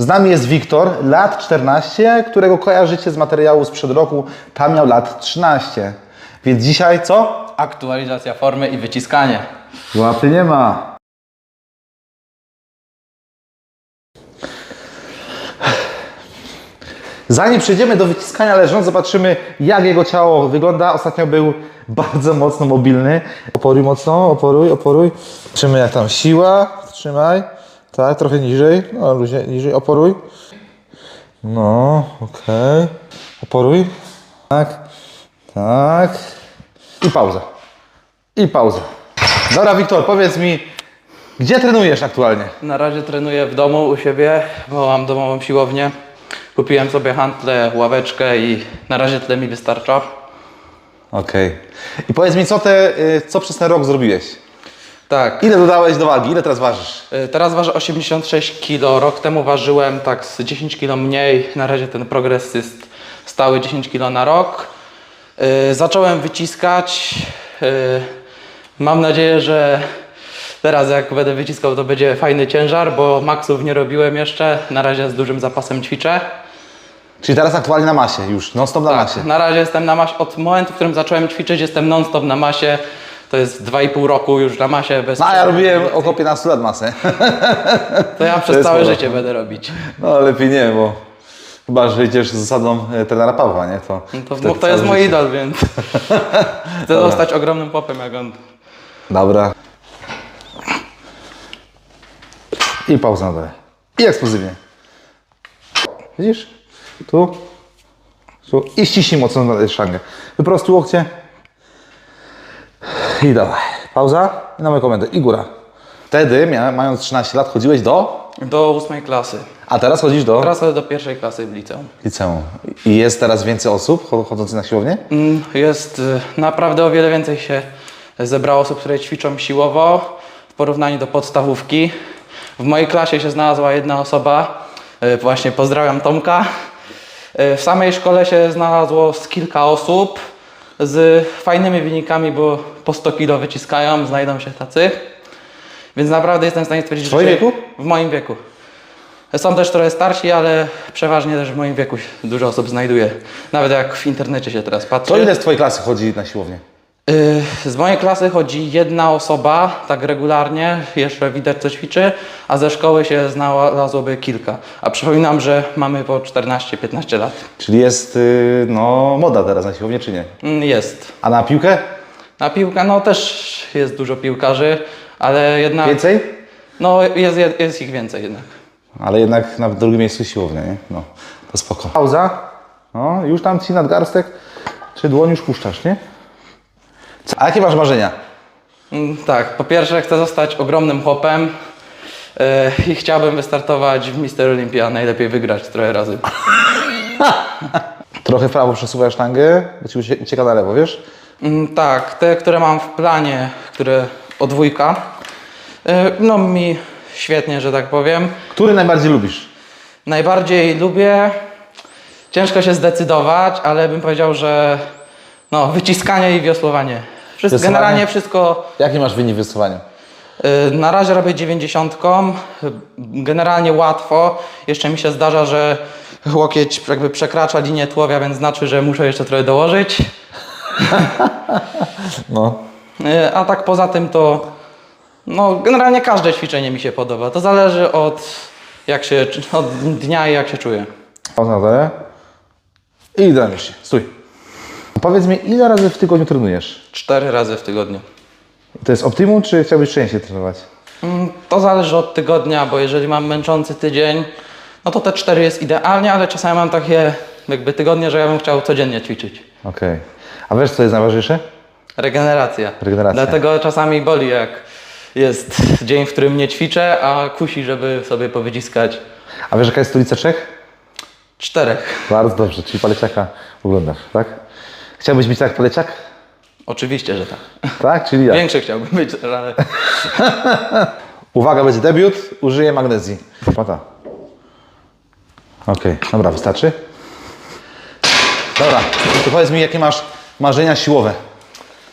Z nami jest Wiktor, lat 14, którego kojarzycie z materiału sprzed roku. Tam miał lat 13. Więc dzisiaj co? Aktualizacja formy i wyciskanie. Łapy nie ma. Zanim przejdziemy do wyciskania leżąc, zobaczymy jak jego ciało wygląda. Ostatnio był bardzo mocno mobilny. Oporuj mocno, oporuj, oporuj. Zobaczymy jak tam siła. Trzymaj. Tak, trochę niżej. No, luźnie, niżej, oporuj. No, okej. Oporuj. Tak, tak. I pauza. I pauza. Dobra, Wiktor, powiedz mi, gdzie trenujesz aktualnie? Na razie trenuję w domu u siebie, bo mam domową siłownię. Kupiłem sobie hantle, ławeczkę i na razie tyle mi wystarcza. Okej. I powiedz mi, co, te, y, co przez ten rok zrobiłeś? Tak, Ile dodałeś do wagi? Ile teraz ważysz? y, teraz ważę 86 kg. Rok temu ważyłem tak z 10 kg mniej. Na razie ten progres jest stały 10 kg na rok. Y, Zacząłem wyciskać. Y, Mam nadzieję, że teraz jak będę wyciskał, to będzie fajny ciężar, bo maksów nie robiłem jeszcze. Na razie z dużym zapasem ćwiczę. Czyli teraz aktualnie na masie już, non stop na masie. Tak, na razie jestem na masie. Od momentu, w którym zacząłem ćwiczyć, jestem non-stop na masie. To jest 2,5 roku już na masie. Bez No, a ja robiłem około 15 lat masę. To ja przez jest całe sporo. życie będę robić. No lepiej nie, bo chyba, że idziesz z zasadą e, trenera Pawła, nie? To, No to, to jest mój idol, więc chcę zostać ogromnym popem jak on. Dobra. I pauza na dole. I eksplozywnie. Widzisz? Tu. Tu. I ściśnij mocno na szangę. Wyprostuj łokcie. I dawaj. Pauza. I na moją komendę. I góra. Wtedy, mia- mając 13 lat, chodziłeś do... Do ósmej klasy. A teraz chodzisz do Teraz chodzę do pierwszej klasy w liceum. liceum. I jest teraz więcej osób cho- chodzących na siłownię? Mm, Jest y, naprawdę o wiele więcej się zebrało osób, które ćwiczą siłowo w porównaniu do podstawówki. W mojej klasie się znalazła jedna osoba, y, właśnie pozdrawiam Tomka. Y, W samej szkole się znalazło z kilka osób z fajnymi wynikami, bo po 100 kg wyciskają, znajdą się tacy. Więc naprawdę jestem w stanie stwierdzić, W że- wieku? W moim wieku. Są też trochę starsi, ale przeważnie też w moim wieku dużo osób znajduje. Nawet jak w internecie się teraz patrzy. To ile z Twojej klasy chodzi na siłownię? Y, Z mojej klasy chodzi jedna osoba, tak regularnie, jeszcze widać co ćwiczy, a ze szkoły się znalazłoby kilka. A przypominam, że mamy po 14-15 lat. Czyli jest y, no, moda teraz na siłownię, czy nie? Mm, Jest. A na piłkę? Na piłkę, no też jest dużo piłkarzy, ale jednak... Więcej? No jest, jest ich więcej jednak. Ale jednak na drugim miejscu siłownia, nie? No, to spoko. Pauza. No, już tam ci nadgarstek, czy dłoń już puszczasz, nie? A jakie masz marzenia? Mm, Tak, po pierwsze chcę zostać ogromnym chłopem yy, i chciałbym wystartować w Mister Olympia, najlepiej wygrać trochę razy. Trochę w prawo przesuwasz sztangę, bo ci ucie- ucieka na lewo, wiesz? Mm, Tak, te, które mam w planie, które o dwójka, yy, no mi świetnie, że tak powiem. Który najbardziej lubisz? Najbardziej lubię, ciężko się zdecydować, ale bym powiedział, że no, wyciskanie i wiosłowanie. Wszystko, generalnie wszystko Jaki masz wynik w wysłaniu? Y, Na razie robię 90. Generalnie łatwo. Jeszcze mi się zdarza, że łokieć jakby przekracza linię tułowia, więc znaczy, że muszę jeszcze trochę dołożyć. No. Y, A tak poza tym to no, generalnie każde ćwiczenie mi się podoba. To zależy od, jak się, od dnia i jak się czuję. Dole. I idealnie się. Stój. Powiedz mi, ile razy w tygodniu trenujesz? Cztery razy w tygodniu. To jest optimum, czy chciałbyś częściej trenować? Mm, To zależy od tygodnia, bo jeżeli mam męczący tydzień, no to te cztery jest idealnie, ale czasami mam takie jakby tygodnie, że ja bym chciał codziennie ćwiczyć. Okej. A wiesz, co jest najważniejsze? Regeneracja. Regeneracja. Dlatego czasami boli, jak jest dzień, w którym nie ćwiczę, a kusi, żeby sobie powyciskać A wiesz, jaka jest stolica Czech? czterech. Bardzo dobrze, czyli paleciaka oglądasz, tak? Chciałbyś być tak jak paleciak? Oczywiście, że tak. Tak, czyli ja. Większy chciałbym być, ale Uwaga, będzie debiut, użyję magnezji. Pata. Okej, dobra, wystarczy? Dobra, to powiedz mi, jakie masz marzenia siłowe?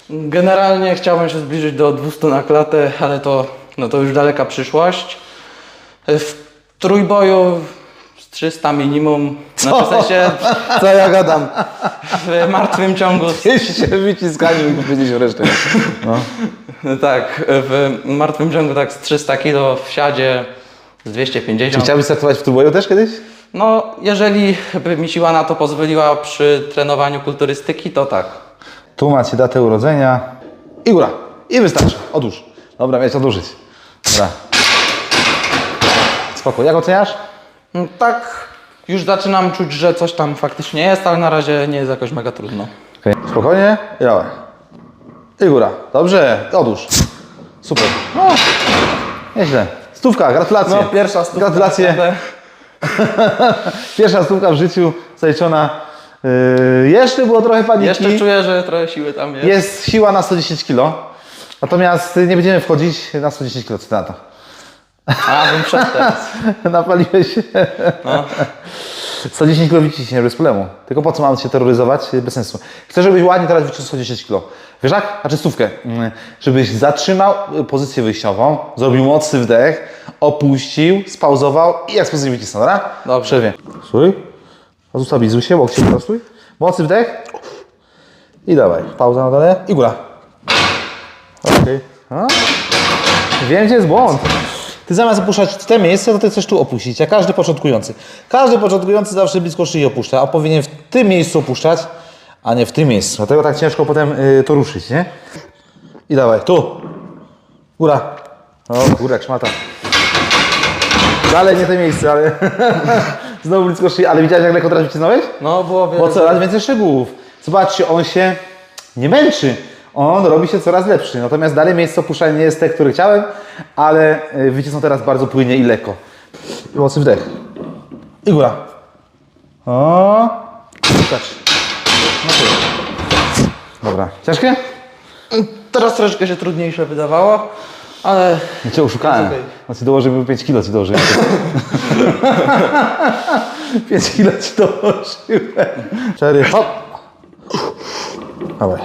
generalnie chciałbym się zbliżyć do 200 na klatę, ale to, no to już daleka przyszłość. W trójboju 300 minimum. Znaczy w sensie Co ja gadam? w martwym ciągu. Jeszcze wyciskaniu i powiedzieć o resztę. No. Tak, w martwym ciągu tak z 300 kg w siadzie z Czy 250. chciałbyś startować w turboju też kiedyś? No, jeżeli by mi siła na to pozwoliła przy trenowaniu kulturystyki, to tak. Tu macie datę urodzenia. I góra. I wystarczy. Odłóż. Dobra, mieć odłożyć. Dobra. Spoko. Jak oceniasz? No, tak, już zaczynam czuć, że coś tam faktycznie jest, ale na razie nie jest jakoś mega trudno. Okay. Spokojnie. I dawaj. I góra. Dobrze. Odłóż. Super. No. Nieźle. Stówka. Gratulacje. No, pierwsza stówka. Gratulacje. Pierwsza stówka w życiu zaliczona. Yy, jeszcze było trochę paniki. Jeszcze czuję, że trochę siły tam jest. Jest siła na 110 kg. Natomiast nie będziemy wchodzić na 110 kg. Co ty na to? A, bym przed teraz. Napaliłeś się. No. 110 kg ciśnienie bez problemu. Tylko po co mamy się terroryzować? Bez sensu. Chcę, żebyś ładnie teraz wycisnął 110 kg. Wiesz jak? Znaczy stówkę. Mm, Żebyś zatrzymał pozycję wyjściową, zrobił mocny wdech, opuścił, spauzował i jak sposób wycisnął, dobra? Dobrze. Przerwie. Stój. A Ustabilizuj się, łokcie prostuj. Mocny wdech. I dawaj. Pauza na dole. I góra. Okej. A? Wiem, gdzie jest błąd. Ty zamiast opuszczać te miejsce, to ty chcesz tu opuścić, jak każdy początkujący. Każdy początkujący zawsze blisko szyi opuszcza, a powinien w tym miejscu opuszczać, a nie w tym miejscu. Dlatego tak ciężko potem y, to ruszyć, nie? I dawaj, tu. Góra. O, góra, jak szmata. Dalej nie te miejsce, ale znowu blisko szyi. Ale widziałeś, jak lekko teraz wycisnąłeś? No, było wiele. Bo coraz więcej szczegółów. Zobaczcie, on się nie męczy. On robi się coraz lepszy. Natomiast dalej miejsce opuszczania nie jest te, które chciałem, ale y, wycisnął teraz bardzo płynnie i lekko. Mocny wdech. I góra. O. Wystarczy. No tyle. Dobra. Ciężkie? Teraz troszeczkę się trudniejsze wydawało, ale Ja cię oszukałem. Jest okej. No ci dołożymy 5 kilo ci dołożyłem. 5 kilo ci dołożyłem. Cztery, hop. Dawaj.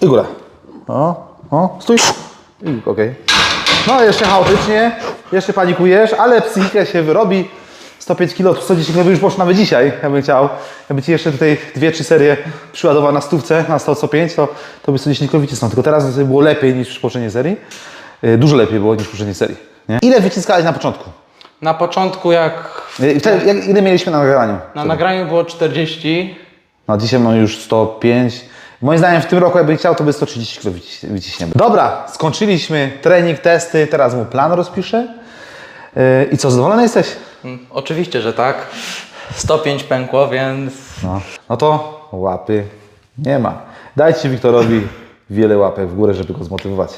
I góra. O, o, stój. I okej. No jeszcze chaotycznie, jeszcze panikujesz, ale psychikę się wyrobi. 105 kilo, 110 kilo by już poszło nawet dzisiaj, ja bym chciał. Jakby ci jeszcze tutaj dwie, trzy serie przyładował na stówce, na 100, 105, to, to by 110 kilo wycisnął. Tylko teraz było lepiej niż w poprzedniej serii. Yy, Dużo lepiej było niż w poprzedniej serii. Nie? Ile wyciskałeś na początku? na początku jak Yy, Wtedy, jak, ile mieliśmy na nagraniu? na nagraniu było 40, No dzisiaj mamy już 105. Moim zdaniem w tym roku jakby chciał, to by 130 kg wyciś- wyciśniemy. Dobra, skończyliśmy trening, testy, teraz mu plan rozpiszę. Yy, I co, zadowolony jesteś? mm, oczywiście, że tak. 105 pękło, więc No, no to łapy nie ma. Dajcie Wiktorowi wiele łapek w górę, żeby go zmotywować.